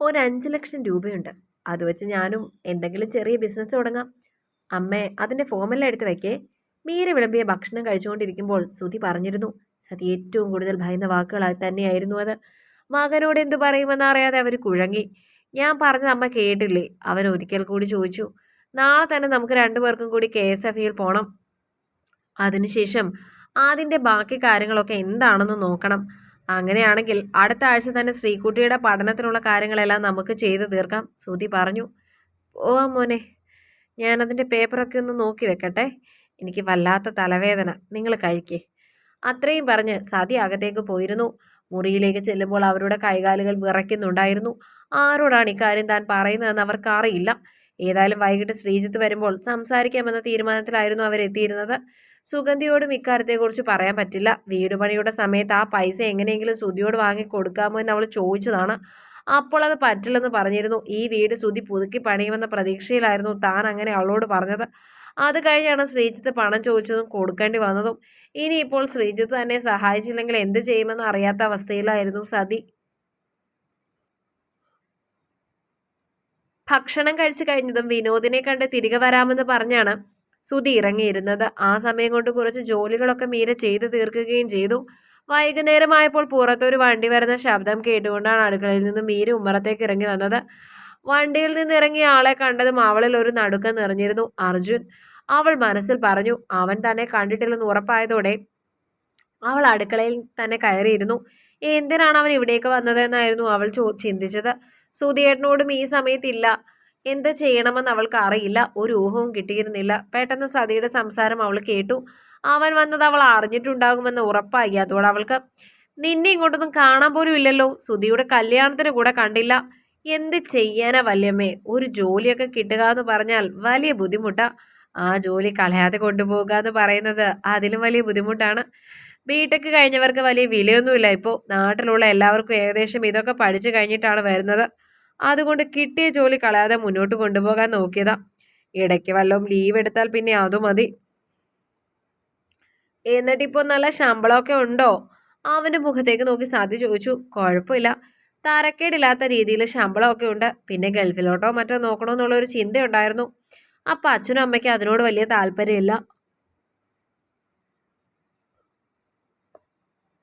ഒരു അഞ്ച് ലക്ഷം രൂപയുണ്ട്. അത് വെച്ച് ഞാനും എന്തെങ്കിലും ചെറിയ ബിസിനസ് തുടങ്ങാം. അമ്മേ അതിന്റെ ഫോമെല്ലാം എടുത്ത് വയ്ക്കേ മീര വിളമ്പിയ ഭക്ഷണം കഴിച്ചുകൊണ്ടിരിക്കുമ്പോൾ സുധി പറഞ്ഞിരുന്നു സതി ഏറ്റവും കൂടുതൽ ഭയന്ന വാക്കുകളായി തന്നെയായിരുന്നു അത്. മകനോട് എന്തു പറയുമെന്ന് അറിയാതെ അവർ കുഴങ്ങി. ഞാൻ പറഞ്ഞത് അമ്മ കേട്ടില്ലേ? അവൻ ഒരിക്കൽ കൂടി ചോദിച്ചു നാളെ തന്നെ നമുക്ക് രണ്ടുപേർക്കും കൂടി കെ എസ് എഫ് ഇയിൽ പോകണം അതിനുശേഷം അതിന്റെ ബാക്കി കാര്യങ്ങളൊക്കെ എന്താണെന്ന് നോക്കണം. അങ്ങനെയാണെങ്കിൽ അടുത്ത ആഴ്ച തന്നെ ശ്രീകുട്ടിയുടെ പഠനത്തിനുള്ള കാര്യങ്ങളെല്ലാം നമുക്ക് ചെയ്തു തീർക്കാം. ശ്രുതി പറഞ്ഞു. പോവാം മോനെ ഞാനതിന്റെ പേപ്പറൊക്കെ ഒന്ന് നോക്കി വെക്കട്ടെ. എനിക്ക് വല്ലാത്ത തലവേദന. നിങ്ങൾ കഴിക്കേ. അത്രയും പറഞ്ഞ് സതി അകത്തേക്ക് പോയിരുന്നു. മുറിയിലേക്ക് ചെല്ലുമ്പോൾ അവരുടെ കൈകാലുകൾ വിറയ്ക്കുന്നുണ്ടായിരുന്നു. ആരോടാണ് ഇക്കാര്യം താൻ പറയുന്നതെന്ന് അവർക്ക് അറിയില്ല ഏതായാലും വൈകിട്ട് ശ്രീജിത്ത് വരുമ്പോൾ സംസാരിക്കാമെന്ന തീരുമാനത്തിലായിരുന്നു അവരെത്തിയിരുന്നത്. സുഗന്ധിയോടും ഇക്കാര്യത്തെക്കുറിച്ച് പറയാൻ പറ്റില്ല. വീട് പണിയുടെ സമയത്ത് ആ പൈസ എങ്ങനെയെങ്കിലും സുധിയോട് വാങ്ങി കൊടുക്കാമോ എന്ന് അവൾ ചോദിച്ചതാണ്. അപ്പോൾ അത് പറ്റില്ലെന്ന് പറഞ്ഞിരുന്നു. ഈ വീട് സുധി പുതുക്കി പണിയുമെന്ന പ്രതീക്ഷയിലായിരുന്നു താൻ അങ്ങനെ അവളോട് പറഞ്ഞത്. അത് കഴിഞ്ഞാണ് ശ്രീജിത്ത് പണം ചോദിച്ചതും കൊടുക്കേണ്ടി വന്നതും. ഇനിയിപ്പോൾ ശ്രീജിത്ത് തന്നെ സഹായിച്ചില്ലെങ്കിൽ എന്ത് ചെയ്യുമെന്ന് അറിയാത്ത അവസ്ഥയിലായിരുന്നു സതി. ഭക്ഷണം കഴിച്ചു കഴിഞ്ഞതും വിനോദിനെ കണ്ട് തിരികെ വരാമെന്ന് പറഞ്ഞാണ് സുധി ഇറങ്ങിയിരുന്നത്. ആ സമയം കൊണ്ട് കുറച്ച് ജോലികളൊക്കെ മീര ചെയ്തു തീർക്കുകയും ചെയ്തു. വൈകുന്നേരമായപ്പോൾ പുറത്തൊരു വണ്ടി വരുന്ന ശബ്ദം കേട്ടുകൊണ്ടാണ് അടുക്കളയിൽ നിന്ന് മീര ഉമ്മറത്തേക്ക് ഇറങ്ങി വന്നത്. വണ്ടിയിൽ നിന്ന് ഇറങ്ങിയ ആളെ കണ്ടതും അവളിൽ ഒരു നടുക്കം നിറഞ്ഞിരുന്നു. അർജുൻ അവൾ മനസ്സിൽ പറഞ്ഞു അവൻ തന്നെ കണ്ടിട്ടില്ലെന്ന് ഉറപ്പായതോടെ അവൾ അടുക്കളയിൽ തന്നെ കയറിയിരുന്നു. എന്തിനാണ് അവൻ ഇവിടേക്ക് വന്നതെന്നായിരുന്നു അവൾ ചോ ചിന്തിച്ചത്. സുധിയേട്ടനോടും ഈ സമയത്തില്ല. എന്ത് ചെയ്യണമെന്ന് അവൾക്ക് അറിയില്ല. ഒരു ഊഹവും കിട്ടിയിരുന്നില്ല. പെട്ടെന്ന് സതിയുടെ സംസാരം അവൾ കേട്ടു. അവൻ വന്നത് അവൾ അറിഞ്ഞിട്ടുണ്ടാകുമെന്ന് ഉറപ്പായി. അതോടെ അവൾക്ക് നിന്നെ ഇങ്ങോട്ടൊന്നും കാണാൻ പോലും ഇല്ലല്ലോ. സുധിയുടെ കല്യാണത്തിന് കൂടെ കണ്ടില്ല. എന്ത് ചെയ്യാനാ വല്യമ്മേ? ഒരു ജോലിയൊക്കെ കിട്ടുക എന്ന് പറഞ്ഞാൽ വലിയ ബുദ്ധിമുട്ടാ. ആ ജോലി കളയാതെ കൊണ്ടുപോകുക എന്ന് പറയുന്നത് അതിലും വലിയ ബുദ്ധിമുട്ടാണ്. ബിടെക് കഴിഞ്ഞവർക്ക് വലിയ വിലയൊന്നുമില്ല ഇപ്പോൾ. നാട്ടിലുള്ള എല്ലാവർക്കും ഏകദേശം ഇതൊക്കെ പഠിച്ചു കഴിഞ്ഞിട്ടാണ് വരുന്നത്. അതുകൊണ്ട് കിട്ടിയ ജോലി കളയാതെ മുന്നോട്ട് കൊണ്ടുപോകാൻ നോക്കിയതാ. ഇടയ്ക്ക് വല്ലതും ലീവ് എടുത്താൽ പിന്നെ അതു മതി. എന്നിട്ടിപ്പോൾ നല്ല ശമ്പളമൊക്കെ ഉണ്ടോ? അവന്റെ മുഖത്തേക്ക് നോക്കി സാധ്യ ചോദിച്ചു. കുഴപ്പമില്ല. തരക്കേടില്ലാത്ത രീതിയിൽ ശമ്പളമൊക്കെ ഉണ്ട്. പിന്നെ ഗൾഫിലോട്ടോ മറ്റോ നോക്കണമെന്നുള്ള ഒരു ചിന്തയുണ്ടായിരുന്നു. അപ്പം അച്ഛനും അമ്മയ്ക്കും അതിനോട് വലിയ താല്പര്യമില്ല.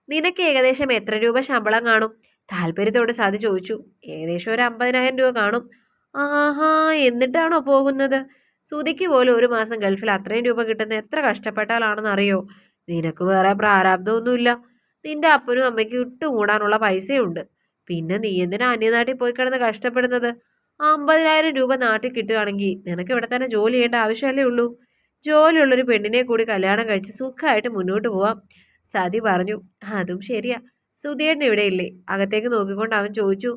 നിനക്ക് ഏകദേശം എത്ര രൂപ ശമ്പളം കാണും? താല്പര്യത്തോടെ സാധി ചോദിച്ചു ഏകദേശം ഒരു അമ്പതിനായിരം രൂപ കാണും. ആഹാ എന്നിട്ടാണോ പോകുന്നത്? സുധിക്ക് പോലും ഒരു മാസം ഗൾഫിൽ അത്രയും രൂപ കിട്ടുന്ന എത്ര കഷ്ടപ്പെട്ടാലാണെന്ന് അറിയോ നിനക്ക് വേറെ പ്രാരാബ്ദമൊന്നുമില്ല. നിന്റെ അപ്പനും അമ്മയ്ക്കും ഇട്ടുകൂടാനുള്ള പൈസയുണ്ട്. പിന്നെ നീ എന്തിനാ അന്യനാട്ടിൽ പോയി കിടന്ന് കഷ്ടപ്പെടുന്നത്? അമ്പതിനായിരം രൂപ നാട്ടിൽ കിട്ടുകയാണെങ്കിൽ നിനക്ക് ഇവിടെ തന്നെ ജോലി ചെയ്യേണ്ട ആവശ്യമല്ലേ ഉള്ളൂ? ജോലിയുള്ളൊരു പെണ്ണിനെ കൂടി കല്യാണം കഴിച്ച് സുഖമായിട്ട് മുന്നോട്ട് പോവാം. സതി പറഞ്ഞു അതും ശരിയാ. സുധിയേട്ടൻ ഇവിടെ ഇല്ലേ അകത്തേക്ക് നോക്കിക്കൊണ്ട് അവൻ ചോദിച്ചു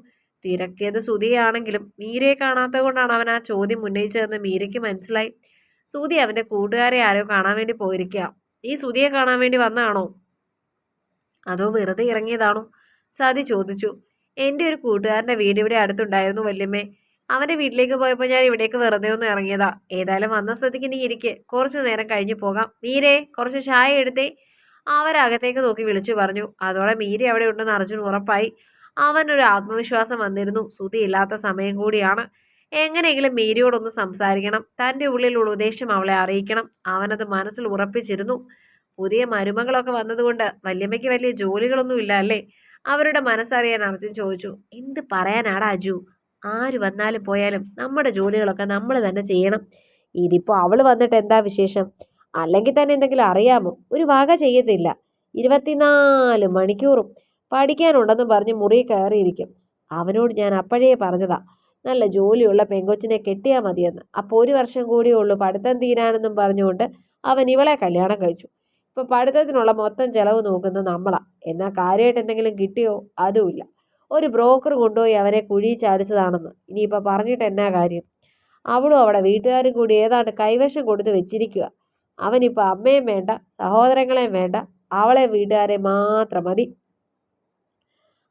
തിരക്കിയത് സുധിയാണെങ്കിലും മീരയെ കാണാത്തത് കൊണ്ടാണ് അവൻ ആ ചോദ്യം ഉന്നയിച്ചതെന്ന് മീരയ്ക്ക് മനസ്സിലായി. സുധി അവന്റെ കൂട്ടുകാരെ ആരോ കാണാൻ വേണ്ടി പോയിരിക്കുക ഈ സുധിയെ കാണാൻ വേണ്ടി വന്നതാണോ? അതോ വെറുതെ ഇറങ്ങിയതാണോ? സതി ചോദിച്ചു. എന്റെ ഒരു കൂട്ടുകാരന്റെ വീട് ഇവിടെ അടുത്തുണ്ടായിരുന്നു വല്യമ്മേ. അവന്റെ വീട്ടിലേക്ക് പോയപ്പോൾ ഞാൻ ഇവിടേക്ക് വെറുതെ ഒന്ന് ഇറങ്ങിയതാ. ഏതായാലും വന്ന സ്ഥിതിക്ക് നീ ഇരിക്കെ. കുറച്ചു നേരം കഴിഞ്ഞ് പോകാം. മീരേ കുറച്ച് ചായ എടുത്തേ. അവരകത്തേക്ക് നോക്കി വിളിച്ചു പറഞ്ഞു. അതോടെ മീരി അവിടെ ഉണ്ടെന്ന് അർജുൻ ഉറപ്പായി. അവനൊരു ആത്മവിശ്വാസം വന്നിരുന്നു. സുതി ഇല്ലാത്ത സമയം കൂടിയാണ്. എങ്ങനെയെങ്കിലും മീരിയോടൊന്ന് സംസാരിക്കണം. തന്റെ ഉള്ളിലുള്ള ഉദ്ദേശം അവളെ അറിയിക്കണം. അവനത് മനസ്സിൽ ഉറപ്പിച്ചിരുന്നു. പുതിയ മരുമകളൊക്കെ വന്നതുകൊണ്ട് വല്യമ്മയ്ക്ക് വലിയ ജോലികളൊന്നും ഇല്ല അല്ലേ? അവരുടെ മനസ്സറിയാൻ അർജുൻ ചോദിച്ചു. എന്ത് പറയാനാടാ അജു? ആര് വന്നാലും പോയാലും നമ്മുടെ ജോലികളൊക്കെ നമ്മൾ തന്നെ ചെയ്യണം. ഇതിപ്പോൾ അവൾ വന്നിട്ട് എന്താ വിശേഷം? അല്ലെങ്കിൽ തന്നെ എന്തെങ്കിലും അറിയാമോ? ഒരു വക ചെയ്യത്തില്ല. ഇരുപത്തിനാല് മണിക്കൂറും പഠിക്കാനുണ്ടെന്ന് പറഞ്ഞ് മുറി കയറിയിരിക്കും. അവനോട് ഞാൻ അപ്പോഴേ പറഞ്ഞതാ നല്ല ജോലിയുള്ള പെങ്കൊച്ചിനെ കെട്ടിയാൽ മതിയെന്ന്. അപ്പോൾ ഒരു വർഷം കൂടിയേ ഉള്ളൂ പഠിത്തം തീരാനെന്നും പറഞ്ഞുകൊണ്ട് അവൻ ഇവളെ കല്യാണം കഴിച്ചു. ഇപ്പോൾ പഠിത്തത്തിനുള്ള മൊത്തം ചിലവ് നോക്കുന്നത് നമ്മളാ. എന്നാൽ കാര്യമായിട്ട് എന്തെങ്കിലും കിട്ടിയോ? അതുമില്ല ഒരു ബ്രോക്കർ കൊണ്ടുപോയി അവനെ കുഴി ചാടിച്ചതാണെന്ന് ഇനിയിപ്പോൾ പറഞ്ഞിട്ട് എന്നാ കാര്യം? അവളും അവിടെ വീട്ടുകാരും കൂടി ഏതാണ്ട് കൈവശം കൊടുത്ത് വെച്ചിരിക്കുക അവനിപ്പോൾ അമ്മയും വേണ്ട സഹോദരങ്ങളെയും വേണ്ട അവളെ വീട്ടുകാരെ മാത്രം മതി.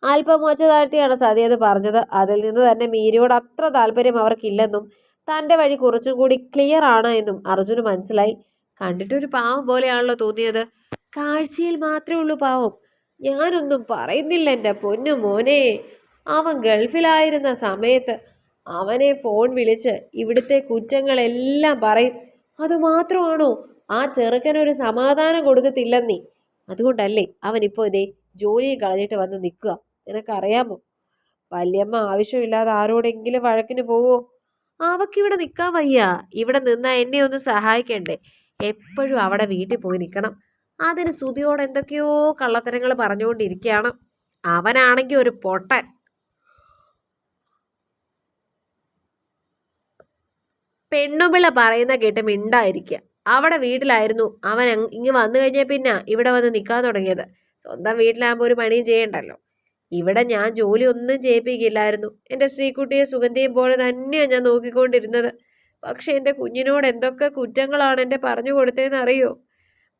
അല്പം മോച്ച താഴ്ത്തിയാണ് സതി അത് പറഞ്ഞത്. അതിൽ നിന്ന് തന്നെ മീരയോട് അത്ര താല്പര്യം അവർക്കില്ലെന്നും തന്റെ വഴി കുറച്ചും കൂടി ക്ലിയർ ആണ് എന്നും അർജുന് മനസ്സിലായി. കണ്ടിട്ടൊരു പാവം പോലെയാണല്ലോ തോന്നിയത്. കാഴ്ചയിൽ മാത്രമേ ഉള്ളൂ പാവം. ഞാനൊന്നും പറയുന്നില്ല എന്റെ പൊന്നു മോനെ. അവൻ ഗൾഫിലായിരുന്ന സമയത്ത് അവനെ ഫോൺ വിളിച്ച് ഇവിടുത്തെ കുറ്റങ്ങളെല്ലാം പറയും. അതുമാത്രമാണോ ആ ചെറുക്കനൊരു സമാധാനം കൊടുക്കത്തില്ലെന്നേ. അതുകൊണ്ടല്ലേ അവൻ ഇപ്പോൾ ഇതേ ജോലിയും കളഞ്ഞിട്ട് വന്ന് നിൽക്കുക. നിനക്കറിയാമോ? വല്യമ്മ ആവശ്യമില്ലാതെ ആരോടെങ്കിലും വഴക്കിന് പോവോ? അവക്കിവിടെ നിൽക്കാൻ വയ്യ. ഇവിടെ നിന്നാ എന്നെ ഒന്ന് സഹായിക്കണ്ടേ? എപ്പോഴും അവിടെ വീട്ടിൽ പോയി നിൽക്കണം. അതിന് സുതിയോട് എന്തൊക്കെയോ കള്ളത്തരങ്ങൾ പറഞ്ഞുകൊണ്ടിരിക്കുകയാണ്. അവനാണെങ്കിൽ ഒരു പൊട്ടൻ. പെണ്ണുപിള്ള പറയുന്ന കേട്ട് മിണ്ടായിരിക്കുക അവിടെ വീട്ടിലായിരുന്നു അവൻ ഇങ്ങ് വന്നു കഴിഞ്ഞാൽ പിന്നെ ഇവിടെ വന്ന് നിൽക്കാൻ തുടങ്ങിയത്. സ്വന്തം വീട്ടിലാകുമ്പോൾ ഒരു പണിയും ചെയ്യണ്ടല്ലോ. ഇവിടെ ഞാൻ ജോലി ഒന്നും ചെയ്യിപ്പിക്കില്ലായിരുന്നു. എന്റെ ശ്രീകുട്ടിയെ സുഗന്ധിയും പോലെ തന്നെയാണ് ഞാൻ നോക്കിക്കൊണ്ടിരുന്നത്. പക്ഷെ എന്റെ കുഞ്ഞിനോട് എന്തൊക്കെ കുറ്റങ്ങളാണ് എന്റെ പറഞ്ഞു കൊടുത്തതെന്ന് അറിയോ?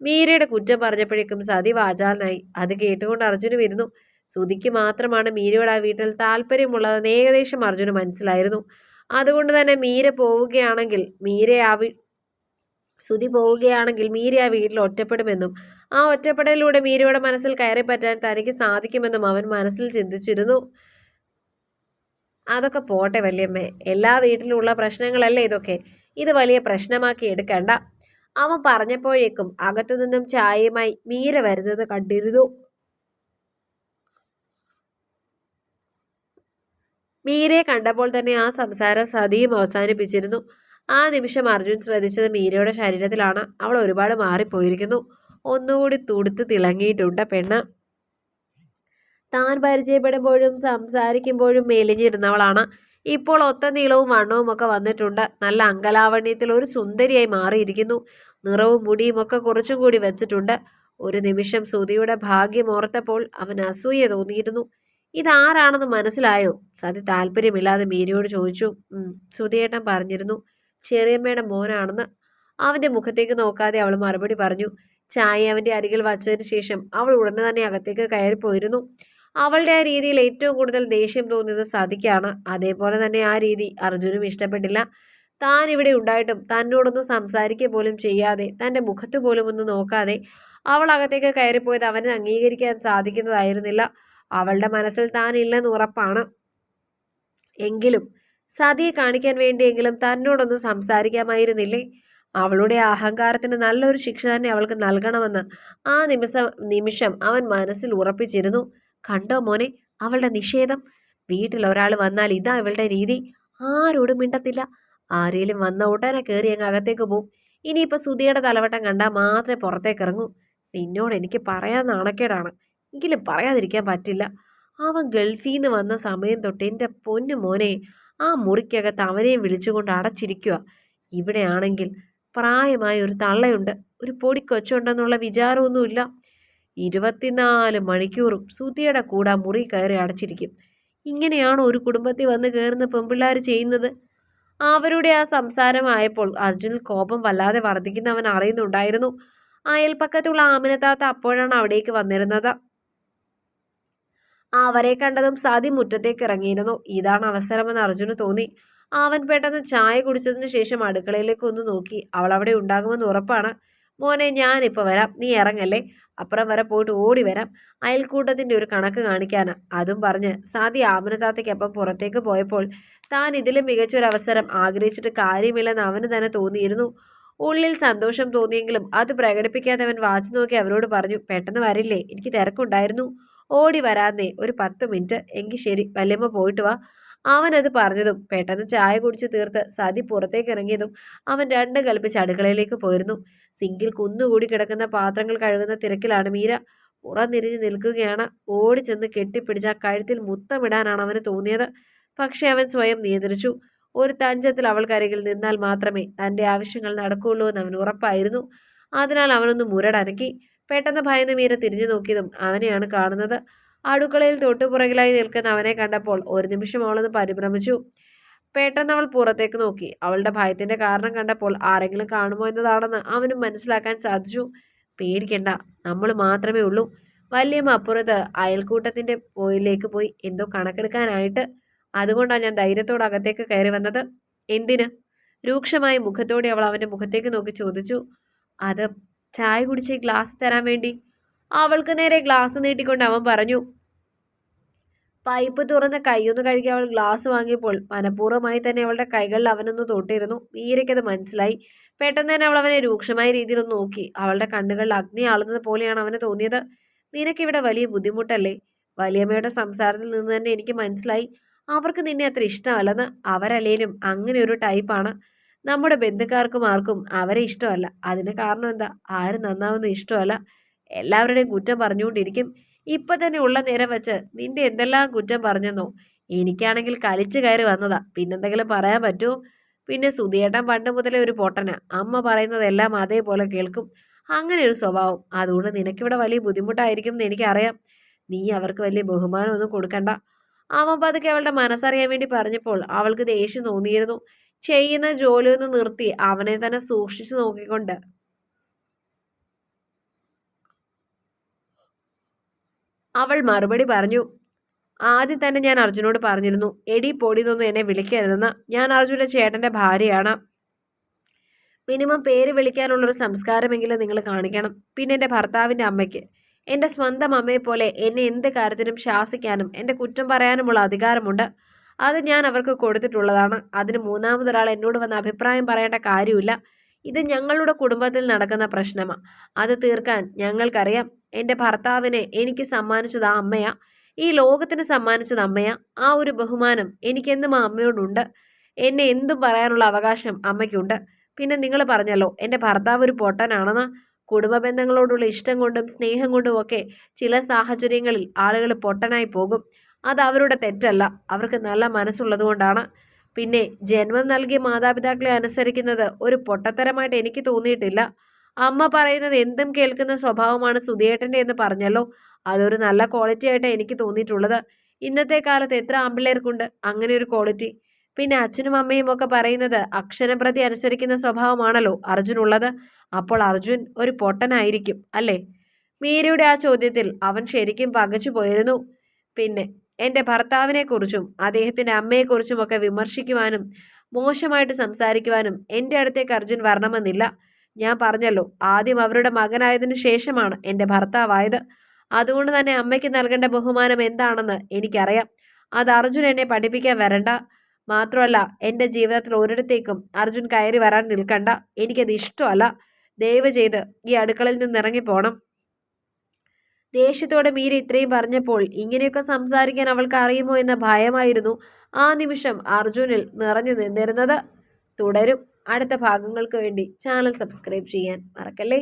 മീരയുടെ കുറ്റം പറഞ്ഞപ്പോഴേക്കും സതി വാചാലനായി. അത് കേട്ടുകൊണ്ട് അർജുനും ഇരുന്നു സുതിക്ക് മാത്രമാണ് മീരയുടെ ആ വീട്ടിൽ താല്പര്യമുള്ളതെന്ന് ഏകദേശം അർജുന് മനസ്സിലായിരുന്നു. അതുകൊണ്ട് തന്നെ മീര പോവുകയാണെങ്കിൽ മീര ആ സുതി പോവുകയാണെങ്കിൽ മീര ആ വീട്ടിൽ ഒറ്റപ്പെടുമെന്നും ആ ഒറ്റപ്പെടലിലൂടെ മീരയുടെ മനസ്സിൽ കയറി പറ്റാൻ തനിക്ക് സാധിക്കുമെന്നും അവൻ മനസ്സിൽ ചിന്തിച്ചിരുന്നു. അതൊക്കെ പോട്ടെ വല്യമ്മേ എല്ലാ വീട്ടിലുള്ള പ്രശ്നങ്ങളല്ലേ ഇതൊക്കെ? ഇത് വലിയ പ്രശ്നമാക്കി എടുക്കണ്ട. അവൻ പറഞ്ഞപ്പോഴേക്കും അകത്തു നിന്നും ചായയുമായി മീര വരുന്നത് കണ്ടിരുന്നു. മീരയെ കണ്ടപ്പോൾ തന്നെ ആ സംസാരം സതിയും അവസാനിപ്പിച്ചിരുന്നു. ആ നിമിഷം അർജുൻ ശ്രദ്ധിച്ചത് മീരയുടെ ശരീരത്തിലാണ്. അവൾ ഒരുപാട് മാറിപ്പോയിരിക്കുന്നു. ഒന്നുകൂടി തുടുത്ത് തിളങ്ങിയിട്ടുണ്ട് പെണ്ണ്. താൻ പരിചയപ്പെടുമ്പോഴും സംസാരിക്കുമ്പോഴും മെലിഞ്ഞിരുന്നവളാണ്. ഇപ്പോൾ ഒത്ത നീളവും വണ്ണവും ഒക്കെ വന്നിട്ടുണ്ട്. നല്ല അങ്കലാവണ്യത്തിൽ ഒരു സുന്ദരിയായി മാറിയിരിക്കുന്നു. നിറവും മുടിയും ഒക്കെ കുറച്ചും കൂടി വെച്ചിട്ടുണ്ട്. ഒരു നിമിഷം സുതിയുടെ ഭാഗ്യം ഓർത്തപ്പോൾ അവൻ അസൂയ തോന്നിയിരുന്നു. ഇതാരാണെന്ന് മനസ്സിലായോ? സതി താല്പര്യമില്ലാതെ മീനയോട് ചോദിച്ചു. "ഉം, സുധിയേട്ടൻ പറഞ്ഞിരുന്നു. ചെറിയമ്മയുടെ മോനാണെന്ന്. അവന്റെ മുഖത്തേക്ക് നോക്കാതെ അവൾ മറുപടി പറഞ്ഞു. ചായ അവന്റെ അരികിൽ വച്ചതിന് ശേഷം അവൾ ഉടനെ തന്നെ അകത്തേക്ക് കയറിപ്പോയിരുന്നു. അവളുടെ ആ രീതിയിൽ ഏറ്റവും കൂടുതൽ ദേഷ്യം തോന്നിയത് സതിക്കാണ്. അതേപോലെ തന്നെ ആ രീതി അർജുനും ഇഷ്ടപ്പെട്ടില്ല. താൻ ഇവിടെ ഉണ്ടായിട്ടും തന്നോടൊന്നും സംസാരിക്കുക പോലും ചെയ്യാതെ തന്റെ മുഖത്ത് പോലും ഒന്ന് നോക്കാതെ അവൾ അകത്തേക്ക് കയറിപ്പോയത് അവന് അംഗീകരിക്കാൻ സാധിക്കുന്നതായിരുന്നില്ല. അവളുടെ മനസ്സിൽ താൻ ഇല്ലെന്ന് ഉറപ്പാണ്. എങ്കിലും സതിയെ കാണിക്കാൻ വേണ്ടിയെങ്കിലും തന്നോടൊന്നും സംസാരിക്കാമായിരുന്നില്ലേ? അവളുടെ അഹങ്കാരത്തിന് നല്ലൊരു ശിക്ഷ തന്നെ അവൾക്ക് നൽകണമെന്ന് ആ നിമിഷം നിമിഷം അവൻ മനസ്സിൽ ഉറപ്പിച്ചിരുന്നു. കണ്ടോ മോനെ അവളുടെ നിഷേധം? വീട്ടിൽ ഒരാൾ വന്നാൽ ഇതാ അവളുടെ രീതി. ആരോടും മിണ്ടത്തില്ല. ആരേലും വന്ന ഉടനെ കയറി അങ്ങ് അകത്തേക്ക് പോവും. ഇനിയിപ്പോൾ സുധിയുടെ തലവട്ടം കണ്ടാൽ മാത്രമേ പുറത്തേക്ക് ഇറങ്ങൂ. നിന്നോട് എനിക്ക് പറയാൻ നാണക്കേടാണ്. എങ്കിലും പറയാതിരിക്കാൻ പറ്റില്ല. അവൻ ഗൾഫിൽ നിന്ന് വന്ന സമയം തൊട്ട് എന്റെ പൊന്നു മോനെ ആ മുറിക്കകത്ത് അവനെയും വിളിച്ചുകൊണ്ട് അടച്ചിരിക്കുക ഇവിടെയാണെങ്കിൽ പ്രായമായ ഒരു തള്ളയുണ്ട്. ഒരു പൊടി കൊച്ചുണ്ടെന്നുള്ള വിചാരമൊന്നുമില്ല. ഇരുപത്തിനാല് മണിക്കൂറും സുധിയുടെ കൂടെ മുറി കയറി അടച്ചിരിക്കും. ഇങ്ങനെയാണോ ഒരു കുടുംബത്തിൽ വന്ന് കയറുന്ന പെമ്പിള്ളാർ ചെയ്യുന്നത്? അവരുടെ ആ സംസാരമായപ്പോൾ അർജുനിൽ കോപം വല്ലാതെ വർദ്ധിക്കുന്നവൻ അറിയുന്നുണ്ടായിരുന്നു. അയൽപ്പക്കത്തുള്ള ആമിനത്താത്ത അപ്പോഴാണ് അവിടേക്ക് വന്നിരുന്നത്. അവരെ കണ്ടതും സാദി മുറ്റത്തേക്ക് ഇറങ്ങിയിരുന്നു. ഇതാണ് അവസരമെന്ന് അർജുന് തോന്നി. അവൻ പെട്ടെന്ന് ചായ കുടിച്ചതിന് ശേഷം അടുക്കളയിലേക്ക് ഒന്ന് നോക്കി. അവൾ അവിടെ ഉണ്ടാകുമെന്ന് ഉറപ്പാണ്. മോനെ ഞാനിപ്പോൾ വരാം. നീ ഇറങ്ങല്ലേ? അപ്പുറം വരെ പോയിട്ട് ഓടി വരാം. അയൽക്കൂട്ടത്തിന്റെ ഒരു കണക്ക് കാണിക്കാനാ. അതും പറഞ്ഞ് സാദി ആമിനത്താത്തയ്ക്കൊപ്പം പുറത്തേക്ക് പോയപ്പോൾ താൻ ഇതിലും മികച്ചൊരു അവസരം ആഗ്രഹിച്ചിട്ട് കാര്യമില്ലെന്ന് അവന് തന്നെ തോന്നിയിരുന്നു. ഉള്ളിൽ സന്തോഷം തോന്നിയെങ്കിലും അത് പ്രകടിപ്പിക്കാതെ അവൻ വാച്ച് നോക്കി അവരോട് പറഞ്ഞു പെട്ടെന്ന് വരില്ലേ? എനിക്ക് തിരക്കുണ്ടായിരുന്നു. ഓടി വരാന്നേ ഒരു പത്ത് മിനിറ്റ്. എങ്കിൽ ശരി വല്യമ്മ പോയിട്ട് വാ. അവനത് പറഞ്ഞതും പെട്ടെന്ന് ചായ കുടിച്ച് തീർത്ത് സതി പുറത്തേക്ക് ഇറങ്ങിയതും അവൻ രണ്ടും കൽപ്പിച്ച് അടുക്കളയിലേക്ക് പോയിരുന്നു. സിങ്കിൽ കുന്നുകൂടി കിടക്കുന്ന പാത്രങ്ങൾ കഴുകുന്ന തിരക്കിലാണ് മീര. പുറന്നിരിഞ്ഞ് നിൽക്കുകയാണ്. ഓടി ചെന്ന് കെട്ടിപ്പിടിച്ച കഴുത്തിൽ മുത്തമിടാനാണ് അവന് തോന്നിയത്. പക്ഷേ അവൻ സ്വയം നിയന്ത്രിച്ചു. ഒരു തഞ്ചത്തിൽ അവൾക്കരികിൽ നിന്നാൽ മാത്രമേ തന്റെ ആവശ്യങ്ങൾ നടക്കുകയുള്ളൂ എന്ന് അവൻ ഉറപ്പായിരുന്നു. അതിനാൽ അവനൊന്ന് മുരടനക്കി. പെട്ടെന്ന് ഭയന്ന് മീര തിരിഞ്ഞു നോക്കിയതും അവനെയാണ് കാണുന്നത്. അടുക്കളയിൽ തൊട്ടുപുറകിലായി നിൽക്കുന്ന അവനെ കണ്ടപ്പോൾ ഒരു നിമിഷം അവളൊന്ന് പരിഭ്രമിച്ചു. പെട്ടെന്ന് അവൾ പുറത്തേക്ക് നോക്കി. അവളുടെ ഭയത്തിന്റെ കാരണം കണ്ടപ്പോൾ ആരെങ്കിലും കാണുമോ എന്നതാണെന്ന് അവനും മനസ്സിലാക്കാൻ സാധിച്ചു. പേടിക്കണ്ട നമ്മൾ മാത്രമേ ഉള്ളൂ. വല്യമ്മ അപ്പുറത്ത് അയൽക്കൂട്ടത്തിന്റെ പോയിലേക്ക് പോയി എന്തോ കണക്കെടുക്കാനായിട്ട്. അതുകൊണ്ടാണ് ഞാൻ ധൈര്യത്തോടെ അകത്തേക്ക് കയറി വന്നത്. എന്തിന്? രൂക്ഷമായ മുഖത്തോടെ അവൾ അവന്റെ മുഖത്തേക്ക് നോക്കി ചോദിച്ചു. അത് ചായ കുടിച്ച് ഗ്ലാസ് തരാൻ വേണ്ടി. അവൾക്ക് നേരെ ഗ്ലാസ് നീട്ടിക്കൊണ്ട് അവൻ പറഞ്ഞു പൈപ്പ് തുറന്ന് കൈയൊന്ന് കഴുകി അവൾ ഗ്ലാസ് വാങ്ങിയപ്പോൾ മനഃപൂർവമായി തന്നെ അവളുടെ കൈകളിൽ അവനൊന്ന് തൊട്ടിരുന്നു മീരയ്ക്കത് മനസ്സിലായി. പെട്ടെന്ന് തന്നെ അവൾ അവനെ രൂക്ഷമായ രീതിയിൽ നോക്കി. അവളുടെ കണ്ണുകളിൽ അഗ്നി ആളുന്നത് പോലെയാണ് അവന് തോന്നിയത്. നിനക്കിവിടെ വലിയ ബുദ്ധിമുട്ടല്ലേ? വലിയമ്മയുടെ സംസാരത്തിൽ നിന്ന് തന്നെ എനിക്ക് മനസ്സിലായി. അവർക്ക് നിന്നെ അത്ര ഇഷ്ടമല്ലെന്ന്. അവരല്ലേലും അങ്ങനെ ഒരു ടൈപ്പാണ്. നമ്മുടെ ബന്ധുക്കാർക്കും ആർക്കും അവരെ ഇഷ്ടമല്ല. അതിന് കാരണം എന്താ? ആരും നന്നാവുന്ന ഇഷ്ടമല്ല. എല്ലാവരുടെയും കുറ്റം പറഞ്ഞുകൊണ്ടിരിക്കും. ഇപ്പം തന്നെ ഉള്ള നേരം വെച്ച് നിന്റെ എന്തെല്ലാം കുറ്റം പറഞ്ഞെന്നോ? എനിക്കാണെങ്കിൽ കലിച്ചു കയറി വന്നതാ. പിന്നെന്തെങ്കിലും പറയാൻ പറ്റുമോ? പിന്നെ സുധിയേട്ടൻ പണ്ട് മുതലേ ഒരു പൊട്ടന. അമ്മ പറയുന്നതെല്ലാം അതേപോലെ കേൾക്കും. അങ്ങനെ ഒരു സ്വഭാവം. അതുകൊണ്ട് നിനക്കിവിടെ വലിയ ബുദ്ധിമുട്ടായിരിക്കും എന്ന് എനിക്കറിയാം. നീ അവർക്ക് വലിയ ബഹുമാനമൊന്നും കൊടുക്കണ്ട. അവൻ പതുക്കെ അവളുടെ മനസ്സറിയാൻ വേണ്ടി പറഞ്ഞപ്പോൾ അവൾക്ക് ദേഷ്യം തോന്നിയിരുന്നു. ചെയ്യുന്ന ജോലിയൊന്ന് നിർത്തി അവനെ തന്നെ സൂക്ഷിച്ചു നോക്കിക്കൊണ്ട്. അവൾ മറുപടി പറഞ്ഞു ആദ്യം തന്നെ ഞാൻ അർജുനോട് പറഞ്ഞിരുന്നു എടി പൊടിതൊന്നും എന്നെ വിളിക്കരുതെന്ന്. ഞാൻ അർജുന്റെ ചേട്ടന്റെ ഭാര്യയാണ്. മിനിമം പേര് വിളിക്കാനുള്ളൊരു സംസ്കാരമെങ്കിലും നിങ്ങൾ കാണിക്കണം. പിന്നെ എന്റെ ഭർത്താവിന്റെ അമ്മയ്ക്ക്. എന്റെ സ്വന്തം അമ്മയെപ്പോലെ എന്നെ എന്ത് കാര്യത്തിനും ശാസിക്കാനും എന്റെ കുറ്റം പറയാനുമുള്ള അധികാരമുണ്ട്. അത് ഞാൻ അവർക്ക് കൊടുത്തിട്ടുള്ളതാണ്. അതിന് മൂന്നാമതൊരാൾ എന്നോട് വന്ന അഭിപ്രായം പറയേണ്ട കാര്യമില്ല. ഇത് ഞങ്ങളുടെ കുടുംബത്തിൽ നടക്കുന്ന പ്രശ്നമാണ് അത് തീർക്കാൻ ഞങ്ങൾക്കറിയാം. എന്റെ ഭർത്താവിനെ എനിക്ക് സമ്മാനിച്ചത് ആ അമ്മയാ. ഈ ലോകത്തിന് സമ്മാനിച്ചത് അമ്മയാ. ആ ഒരു ബഹുമാനം എനിക്കെന്നും ആ അമ്മയോടുണ്ട്. എന്നെ എന്തും പറയാനുള്ള അവകാശം അമ്മയ്ക്കുണ്ട്. പിന്നെ നിങ്ങൾ പറഞ്ഞല്ലോ എന്റെ ഭർത്താവ് ഒരു പൊട്ടനാണെന്ന്. കുടുംബ ബന്ധങ്ങളോടുള്ള ഇഷ്ടം കൊണ്ടും സ്നേഹം കൊണ്ടും ഒക്കെ ചില സാഹചര്യങ്ങളിൽ ആളുകൾ പൊട്ടനായി പോകും. അത് അവരുടെ തെറ്റല്ല. അവർക്ക് നല്ല മനസ്സുള്ളതുകൊണ്ടാണ് പിന്നെ ജന്മം നൽകിയ മാതാപിതാക്കളെ അനുസരിക്കുന്നത് ഒരു പൊട്ടത്തരമായിട്ട് എനിക്ക് തോന്നിയിട്ടില്ല. അമ്മ പറയുന്നത് എന്തും കേൾക്കുന്ന സ്വഭാവമാണ് സുധിയേട്ടന്റെ എന്ന് പറഞ്ഞല്ലോ. അതൊരു നല്ല ക്വാളിറ്റി ആയിട്ട് എനിക്ക് തോന്നിയിട്ടുള്ളത്. ഇന്നത്തെ കാലത്ത് എത്ര ആമ്പിള്ളേർക്കുണ്ട്? അങ്ങനെ ഒരു ക്വാളിറ്റി പിന്നെ അച്ഛനും അമ്മയും ഒക്കെ പറയുന്നത് അക്ഷരപ്രതി അനുസരിക്കുന്ന സ്വഭാവമാണല്ലോ അർജുനുള്ളത്. അപ്പോൾ അർജുൻ ഒരു പൊട്ടനായിരിക്കും അല്ലേ? മീരയുടെ ആ ചോദ്യത്തിൽ അവൻ ശരിക്കും പകച്ചു പോയിരുന്നു. പിന്നെ എന്റെ ഭർത്താവിനെക്കുറിച്ചും അദ്ദേഹത്തിന്റെ അമ്മയെക്കുറിച്ചും ഒക്കെ വിമർശിക്കുവാനും മോശമായിട്ട് സംസാരിക്കുവാനും എന്റെ അടുത്തേക്ക് അർജുൻ വരണമെന്നില്ല. ഞാൻ പറഞ്ഞല്ലോ ആദ്യം അവരുടെ മകനായതിനു ശേഷമാണ് എന്റെ ഭർത്താവായത്. അതുകൊണ്ട് തന്നെ അമ്മയ്ക്ക് നൽകേണ്ട ബഹുമാനം എന്താണെന്ന് എനിക്കറിയാം. അത് അർജുൻ എന്നെ പഠിപ്പിക്കാൻ വരണ്ട. മാത്രമല്ല എന്റെ ജീവിതത്തിൽ ഒരിടത്തേക്കും അർജുൻ കയറി വരാൻ നിൽക്കണ്ട. എനിക്കത് ഇഷ്ടമല്ല. ദയവ് ചെയ്ത് ഈ അടുക്കളയിൽ നിന്ന് ഇറങ്ങിപ്പോണം ദേഷ്യത്തോടെ മീര ഇത്രയും പറഞ്ഞപ്പോൾ ഇങ്ങനെയൊക്കെ സംസാരിക്കാൻ അവൾക്ക് അറിയുമോ എന്ന ഭയമായിരുന്നു ആ നിമിഷം അർജുനിൽ നിറഞ്ഞു നിന്നിരുന്നത്. തുടരും. അടുത്ത ഭാഗങ്ങൾക്ക് വേണ്ടി ചാനൽ സബ്സ്ക്രൈബ് ചെയ്യാൻ മറക്കല്ലേ?